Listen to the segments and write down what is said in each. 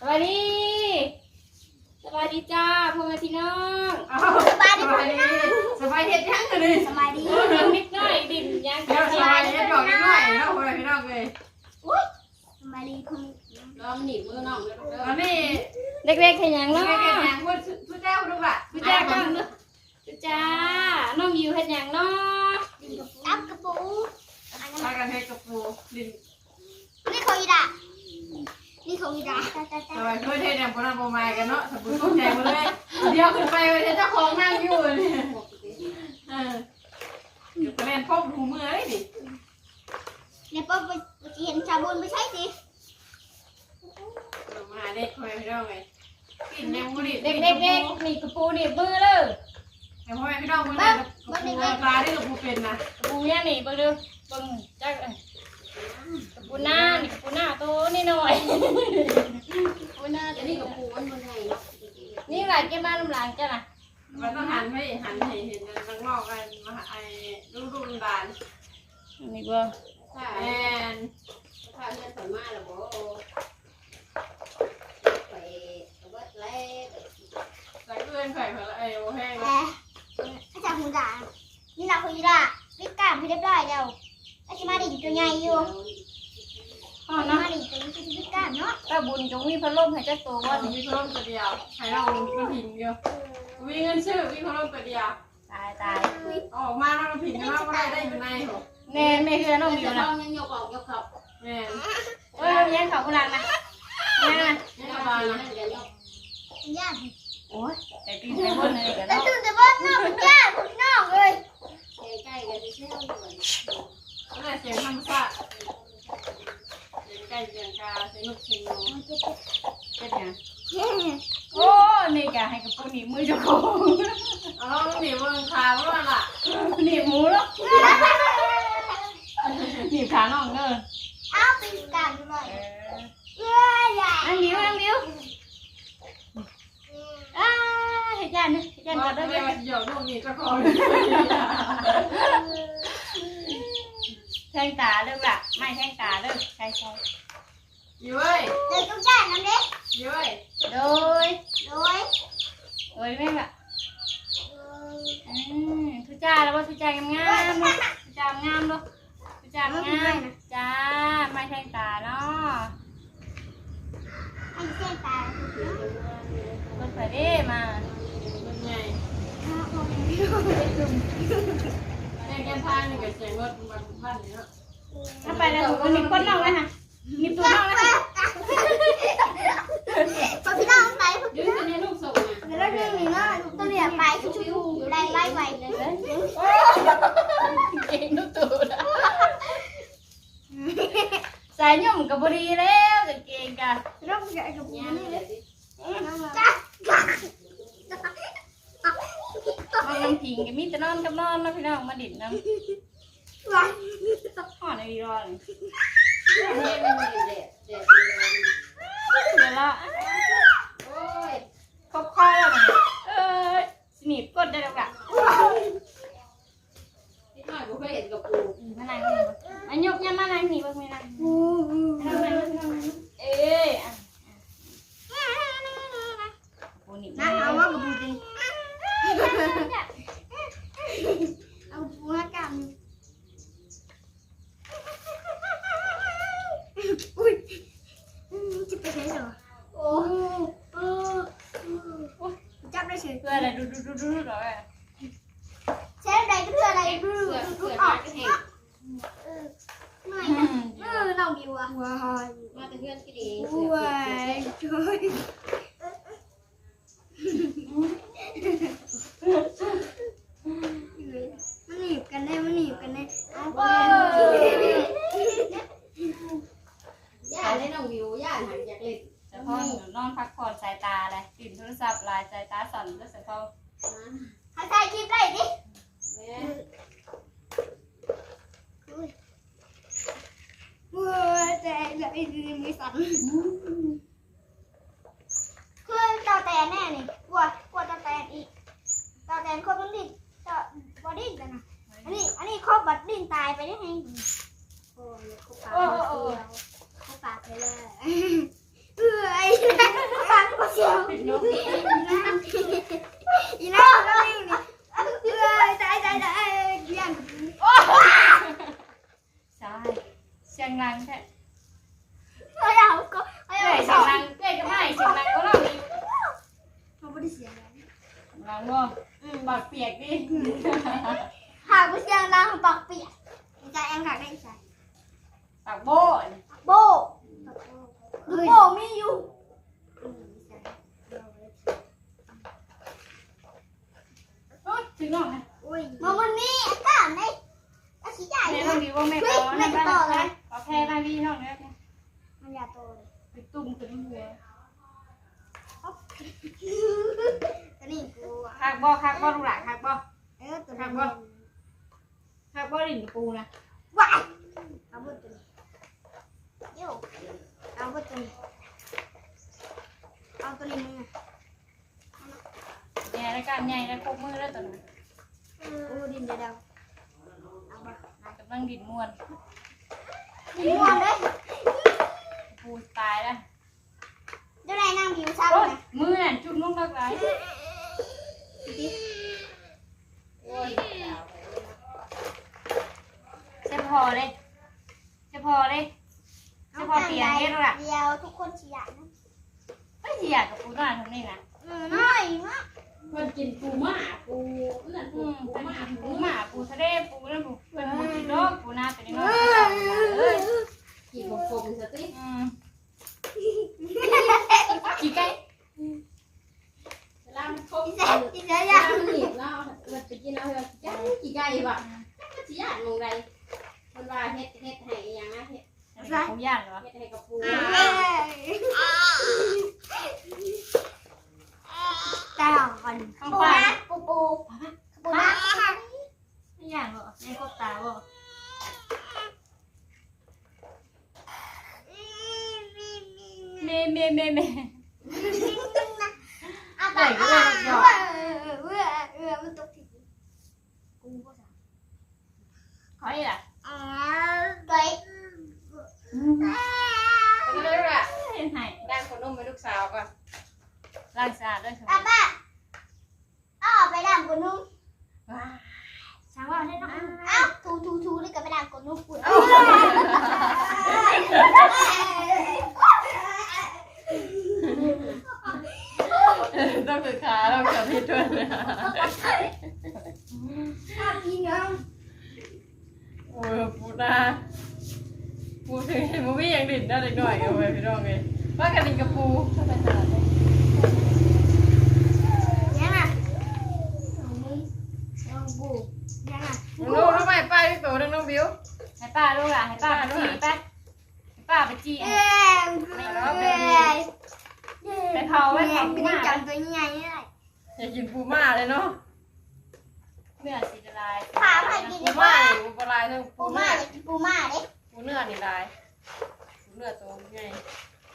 สวัสดีสวัสดีจ้าพ่อแม่พี่น้องสบายดีสบายเฮ็ดยังกันเลยสบายดีโอ้ยนิดหน่อยดินยังเดี๋ยวสบายเฮ็ดดอกนิดหน่อยเนาะพ่อแม่พี่น้องเลยสบายดีคุณลองหนีบมือน้องเลยเด้อตอนนี้เด็กๆขยันลูเนาะกแก่แข็งพูดพูดแจ้วลูกอะพี่จ้าบ้างเนาะพี่จ้า น้องอยู่เฮ็ดหยังเนาะดินกับตับกระปูอันนั้นมากันเฮ็ดกับปูดินนี่ของอีดา นี่ของอีดาสบายเพื่อเฮ็ดอย่างพนันบ่มากันเนาะสมบูรณ์ตกใจหมดเลยเดี๋ยวขึ้นไปเฮ็ดเจ้าของนั่งอยู่นี่เออเดี๋ยวไปเล่นพบหูมือเลยดิเนี่ยป๊อปไปเห็นชาบูนไม่ใช่สิมาเด็กพ่อแม่พี่น้องเลยกินยังบ่ดิเด็กๆเด็กนี่กระปูนี่มือเลยแต่พ่อแม่พี่น้องมันกับปูปลาที่กับปูเป็นนะกระปูเนี่ยนี่เบิ่งเด้อเบิ่งจักเอ้ยกระ ปูหน้านี่กระปูหน้าโตนี่หน่อยโอ้ยน่าจะนี่กับปูมันมันไงเนาะนี่หลานแกมาลำหลังจ้ะน่ะมันต้องหันให้หันให้เห็นนังนอกกันมาไอ้ลูกลูกหลานนี่เบิ่งถ้าแอนถ้าเงินผ่อนมาแล้วบ่ไปเอาเบิดแล้วใส่เพื่อนใส่เพื่อนไอ้โอแห้งแหมข้าจากหูดานี่เราของอีดารีบกล้ามให้เรียบร้อยแล้ว ไอ้ชิมาดินตัวใหญ่อยู่อ๋อมาเนาะดินตัวนี้คือรีบกล้ามเนาะตาบุญจงมีพัดลมให้จักตัวว่าว่ามีพัดลมตัวเดียวให้เราเราพิมพ์เดียวมีเงินชื่อมีพัดลมตัวเดียวตายตายออกมาเราพิมพ์กันว่าได้ได้อยู่ในหรอแน่แม่คือน้องเดี๋อยู่ยวนะน้องยังยกออกยกเข้าแม่เอ้ยยังเขากำลังนะยังนะยังเอามานั่นเดี๋ยวยกเป็นญาติโอ้ยแต่ตีใส่บนเลยกันแล้วเนาะตื่นแต่บ้านนอกเป็นญาติพี่น้องเลยใกล้ๆกันที่เที่ยว อยู่นั่เสียงธรรมชาติเสียงไก่เสียงกาเสียงนกเสียงหนกเป็นยังโอ้นี่กะให้กับปูหนีมือเจ้าของอาเราหนีบนขาเพราะว่าล่ะหนีบหมูแล้วหนีบขาน้องเด้อเอาเป็นกล้ามด้วยเอ้ยอันเดียวอันเดียวอ้าเฮ็ดยันเฮ็ดยันว่าก่อนได้เด้อไปหยอกลูกหนี่ก็พอ แทงตาเด้อล่ะไม่แทงตาเด้อใช่ใช่อยู่เว้ยเด็กต้องญาตินั่นเด็กอยู่เว้ยโดยโดยโอ้ยแม่งล่ะอืมทุจ้าแล้วว่าทุจ้างามงามๆเนาะทุจ้างามเนาะทุจ้างามจ้าไม่แทงตาเนาะให้เส้นตายรถไฟเด้มามันใหญ่ แม่แกนทางนี่ก็เสียงรถมันบ้านนี่เนาะถ้าไปแล้วผมมีก้นน้องเลยค่ะมีตัวน้องเลยค่ะพอพี่น้องไปยืนในลูกส่งอะแล้วเรื่องนี้เนาะตัวเหลือไปชุชูได้ไล่ไวเลยเก่งทุกตัวนะสายยุ่มกับบรีแล้วจะเก่งกันร่องใหญ่กับย่านี้งเลยยจ้า จ้ามาน้ำพิงกับมีแต่นอนกับนอนนะพี่น้องมาดิ่นน้ำว้าห่อในวีรอนนี่มันมีเด็ดเด็ดเดี๋ยวละโอ้ยครบข้อแล้วมันเอ้ยสนิทกดได้แล้วกะนิดหน่อยบ่เคยเห็นกับปูมานั่งนี่อันยกยังมานั่งนี่บ้างไหม लगी ายไปได้ไงโอ้ยเขาปากเขาเสียวเขาปากไปเลยเอ้ยเสียวเป็นนกอีน้าก็วิ่งนี่เอ้ยตายตายตายเยี่ยมใช่เสียงดังแท้เฮ้ยเอาก็เฮ้ยเอ้ยเอาเสียงดังเอ้ยก็ไม่เสียงดังก็เล่าอีกเขาไม่ได้เสียงดังหลังว่าอืมบาดเปียกดิหากไม่เสียงดังปากเปียก ใจแองหักได้ใช่ปากโบ้นี่โบดูโบไม่อยู่โอ๊ยถึงน้องนะมาวันนี้อากาศในอาชีพใหญ่แม่เลต้องยดีว่าแม่ต่อนะบ้านนะเอาแพ้มาพี่น้องเนี่ยมันอยากโตเลยไปตุ่มขึ้นหัวตอนนี้กูอะคักบ่คักบ่ลูกหลานคักบ่ เออตัวคันี้กบ่ คักบ่ดินกับปูนะ ว้ายเอาบุตัวนี้โย่เอาบุตัวนี้เอาตัวนี้มึงใหญ่แล้วกันใหญ่แล้วครบมือแล้วตอนนี้กูดินเดียวเอาไปกำลังดินม่วนดินม่วนเลยปูตายแล้วเจ้านายนั่งผิวซ้ำโอ๊ยนะมือนั่นจุ่มลงรักหลายเจะ พอเลยเจะพอเลยเจะพอเปียกเฮ็ดแล้วล่ะเดียวทุกคนเฉียดนะเฮ้ยสิอยากกับปูหน้าทำนี่นะอืมน้อยมากคนกินปูม่าปูนั่นอืปูมปูเป็นม่าปูหมาปูทะเลปูนั่นปูเป็นปูกินโลกปูหน้าเป็นน้อยเอ้ยกินบกมสติอืมกี่ไก่เวลามันคมอีเวเสียลาอีเสียยามันหนีบเนาะมันไปกินเอาเถอะจ้ากี่ไก่บ่มันสิยานมองใด มันว่าเฮ็ดเฮ็ดให้อีหยังนะเฮ็ดปูย่างเหรอ เฮ็ดให้กับปูตาก่อน ข้าง ปู ฟ้า นะปูปูปูนะ ไม่ย่างเหรอในกบตาบ่เมเมเมเม อาตาเออเออเออเออมันตกที่กูก็สั่ง ขออีกล่ะ อ๋อเฮ้ย เป็นเลยว่ะ เห็ นไหนด้านคนนุ่มเป็นลูกสาวก่อนล้างสะอาดด้วยอาป้าเอาออกไปด่างกนุ่มว้าสาวว่าได้น้องเอ้าทูทูทูนี่ก็ไปด่างกนุ่มปุ่นต้องคือขาเรากับพี่ด้วยนะจริงอะโอ้ยปูนาปูถึงเห็นมูวี่ยังดิ่นได้เล็กน้อยกันเลยพี่น้องเลย ว่ากันดิ่นกับปูเข้าไปตลาดเลย ยังอะน้องบูยังอะ น้องน้องใหม่ป้าพี่โตน้องน้องบิว ให้ป้าลูกล่ะให้ป้าไปจีไปให้ป้าไปจี เอ้ย ไปเผาไว้เผา ไม่ ปู ได้ มา จำตัวใหญ่เลย อยากกินปูม่าเลยเนาะ เนื้อสีละลาย ถามให้กิน ปู ได้ ม่า ป่ะ ปูปลายทั้ง ปู ปู ม่า เนื้อ อยากกินปูม่าเด้ ปูเนื้อนี่ลายปูเนื้อตัวใหญ่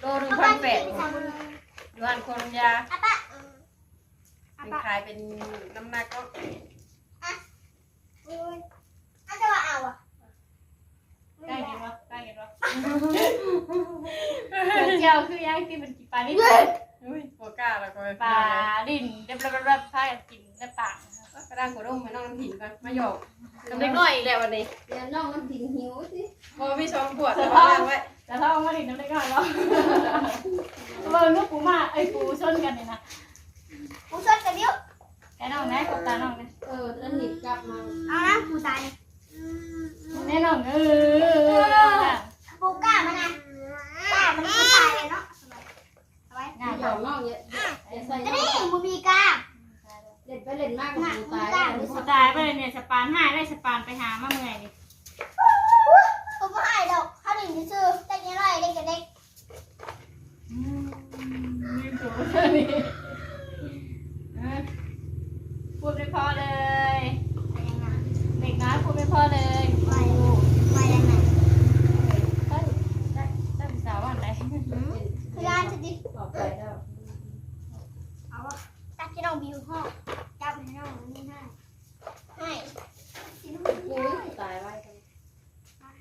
โลหนึ่ง เอา พั ไป นแปด กิน อ สาม ยูฮันโคลยาอาป้าอาเป็นป้าขายเป็นน้ำหนักก็อาจะว่าเอาอะใกล้กินวะใกล้กินวะเจียวคือย่างที่มันกินปลาลิ้นอุ้ยโฟก้าแล้วก็ไปปลาลิ้นเรียบร้อยๆพากันกินได้ปาก กระด้างหัวนุ่มไปน้องน้ำผิงกันมาหยอกน้ำเล็กน้อยอีกแล้ววันนี้เดี๋ยวน้องมันถึงหิวสิพอมีสองขวดแต่ว่าล้างไว้แต่ถ้าเอามาลิ้นน้ำได้ก่อนเนาะเบอร์ลูกปูมาไอ้ปูชนกันนี่นะปูสดกับบิ้ว แกน้องนะกับตาน้องนะ เออแล้วหนีบกลับมา เอานะปูตาย แน่น้องเออ ปูก้ามันนะก้ามันปูตายเลยเนาะเอาไว้ งาน เดี๋ยวน้องเยอะเดี๋ยวใส่ จะได้มูบีก้า เล่นไปเล่นมากกับปูตาย ปูตายไปเลยเนี่ยสปานห้าได้สปานไปหามาเมื่อยนี่ ปูไม่ให้ดอกเขาดิ่งซื้อได้ยังไงเด็กกับเด็ก พูดไม่พอเลยไปยังไงเด็กน้อยพูดไม่พอเลย ไปไปยังไง เฮ้ยได้ได้ภาษาว่าอะไร คือการจะดิ ต่อไปแล้ว เอาวะจับที่น้องบิวห้องจับให้น้องนี่ให้ให้ ปูตายไว้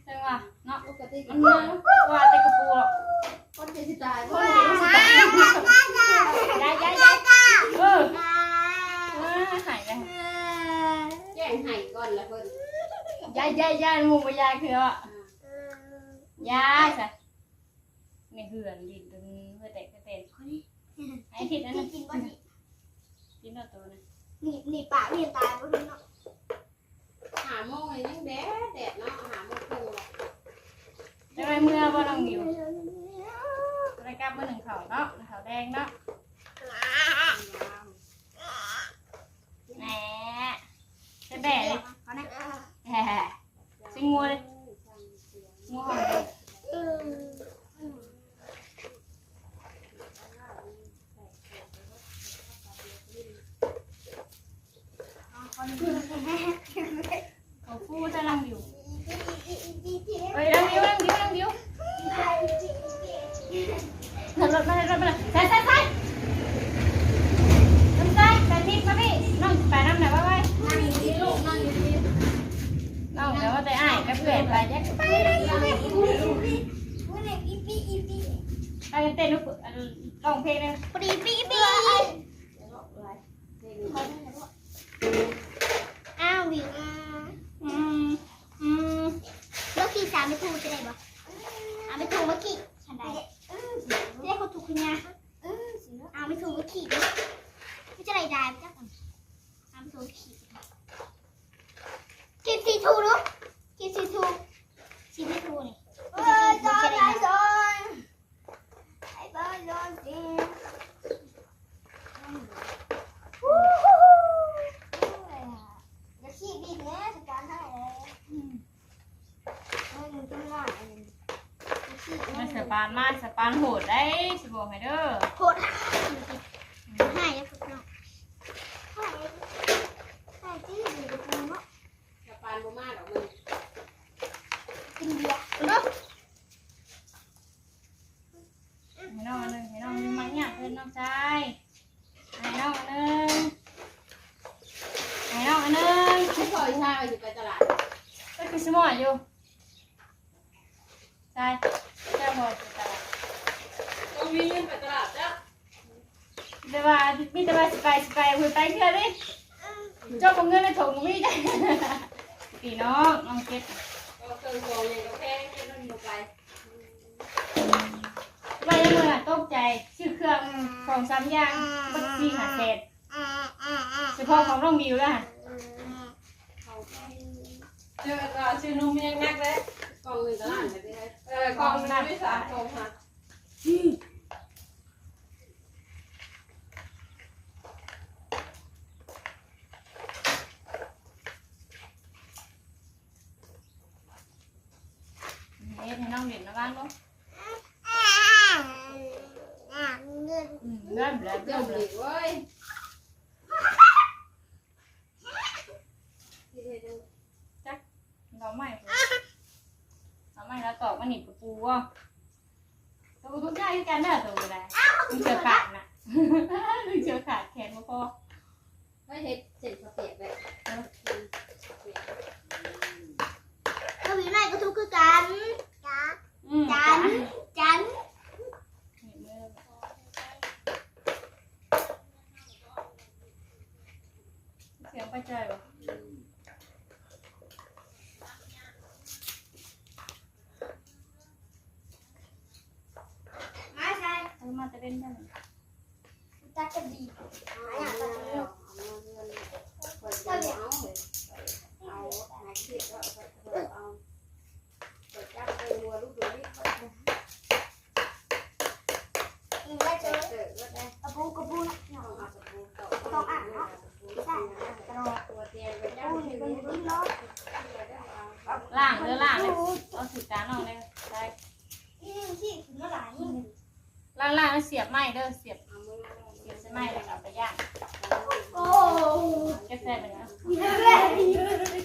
ใช่ป่ะเนาะ ปกติ มันว่าแต่กระปูหรอก คนจะตาย ว้าว ยายยายหมูบ่ยายคือว่ายายซะนี่เหือนดินตรงเพื่อแตกกระเต็นไอ้ทิศนั่นนี่ะกินบ่นี่กินเอาตัวนะหนี่นี่ปากนี่ตายบ่ถึงเนาะหาโมงเลยยังแดดแดดเนาะหาโมงครึ่งแหละจะไปเมื่อบ่น้องมิวรายการมื้อหนึ่งเขาเนาะเขาแดงเนาะแหม จะแบะเลยเอานะแหมสิงัวเลยงัวหอมเลยเออ แต่อ้ายก็เปลี่ยนไปยักไปเลยไปกันเต้นลูกร้องเพลงเลยปีปีปีอ้าววิว อืมอืม แล้วขี่สามไปถูกจะได้บ่เอาไปถูกว่าขี่ฉันได้ได้เขาถูกคุณยาเอาไปถูกว่าขี่ไม่จะได้ได้ไม่จะก่อนเอาไปถูกขี่ขี่สี่ถูกลูกขี่สี่ถูกสี่ไม่ถูกนี่เออจอนไอ้จอนไอ้บ้านจอนสิวู้ฮู้อย่าขี่บินนะจัดการให้เลย มันสปานมานโหดได้สิบอกให้เด้อโคตรให้ยังฝึกเนาะให้ให้ที่ดีกับเนาะสะพานบ่มาดอกมึงกินเบียร์เนาะให้น้องนึงให้น้องมีมังเนี่ยเพื่อนน้องชายน้องอันหนึงให้น้องอันหนึงให้พ่ออีชาไปอยู่ไปตลาดก็คือสมออยู่ใช่เจ้าบอกจะตลาด ต้อง มีเงินไปตลาดจ้ะแต่ว่ามีแต่ว่าสไปสไปคุยไปเพื่อดิเจ้าของเงินในถุงมีจ้ะพี่น้องน้องเก็บก็เครื่องกงเนี่ยก็แพงให้มันอยู่ไปว่ายังไงตกใจชื่อเครื่องของซ้ำยางบัตรซีหาเศษเฉพาะของน้องมิวแล้วค่ะเจอตาชื่อนุ่มยังนักเลยกองเงินตลาดเลยเออกองน้ำไม่สาคงค่ะ ฮ็ดให้น้องเด่นนะบ้างลูกเงินอืมเริ่มแล้วเดี๋ยเริ่วมหแล้ลีวกเว้ยเราไม่เราไม่แล้วตอกมันหนีบกับปูอะตัวทุกอย่างที่กันเด้อตัวอะไรมึงเจอขาดน่ะมึงเจอขาดแขนมาพอไม่เห็ดเสร็จเขาเปียกเลยก็วินัยก็ทุกข์คือกัน จ้าอืมจัน จันเสียงไปเจอวะมาใช่เออมาจะเป็นยังไงจักจะดีหาอย่างจักจะดี เปิดเอาเอาหาคิดว่าเอาเปิดจับไปวัวลูกดูดิ อืมได้เจอ เกิดก็ได้ กระปูกระปูนะเนาะ เอาตะปูต่อ ใช่กระโดด ตัวเตียงไป ก จั ระ บ ปู ที่ นี่ นี่ เป็นดิ้นล้อ ล่างเรือล่างเลยเอาสุดกานออกเลยได้นี่างล่างล่างเสียบไม้เด้อเสียบเสียบใช่ไม้แล้วเอาไปย่างโอ้จะแซ่บเลยนะยเยอะเลย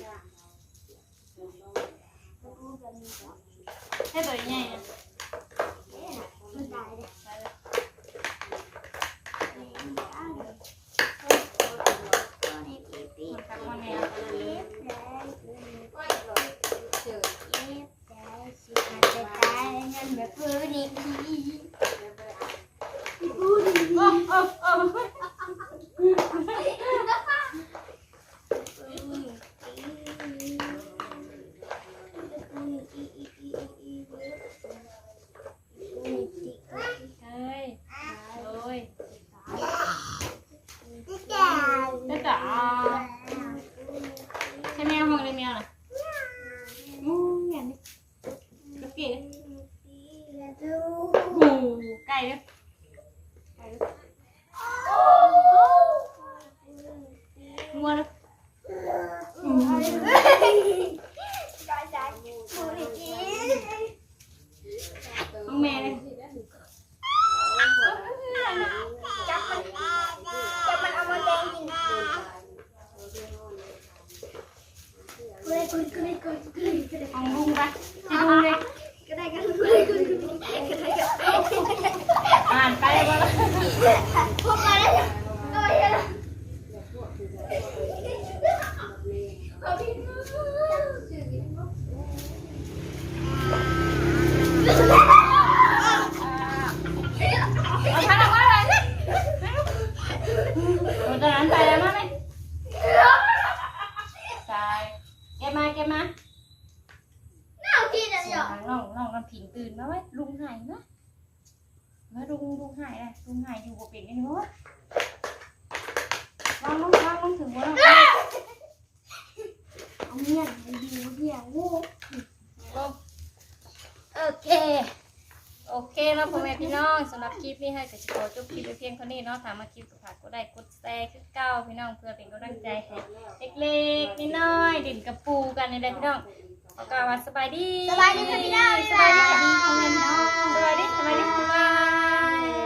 ให้ตัวใหญ่นะ มันตายเลย ตัวนี้ปีปี มันกัดมันแนว เล็บเลย เจอ เล็บเลยสิมันจะตาย เ Bù cay đấy Mua đâu Ông mẹ đây Chắc mình Chắc mình ông ăn tên gì Cười cười cười หายอยู่บ่เป็นกันวะวางลงวางลงถึงว่าเอาเมียนดีเมียงูโอเค โอเคแล้วพ่อแม่พี่น้องสำหรับคลิปนี้ให้กับชิโกจบคลิปไปเพียงเท่านี้เนาะถามมาคลิปสุดท้ายก็ได้กดแชร์คือเก้าพี่น้องเพื่อเป็นกำลังใจให้เล็กๆน้อยๆดิ่นกับปูกันในเด็กพี่น้องขอกล่าวว่าสบายดีสบายดีค่ะพี่น้องสบายดีค่ะพ่อแม่พี่น้องสบายดีสบายดีบ๊ายบาย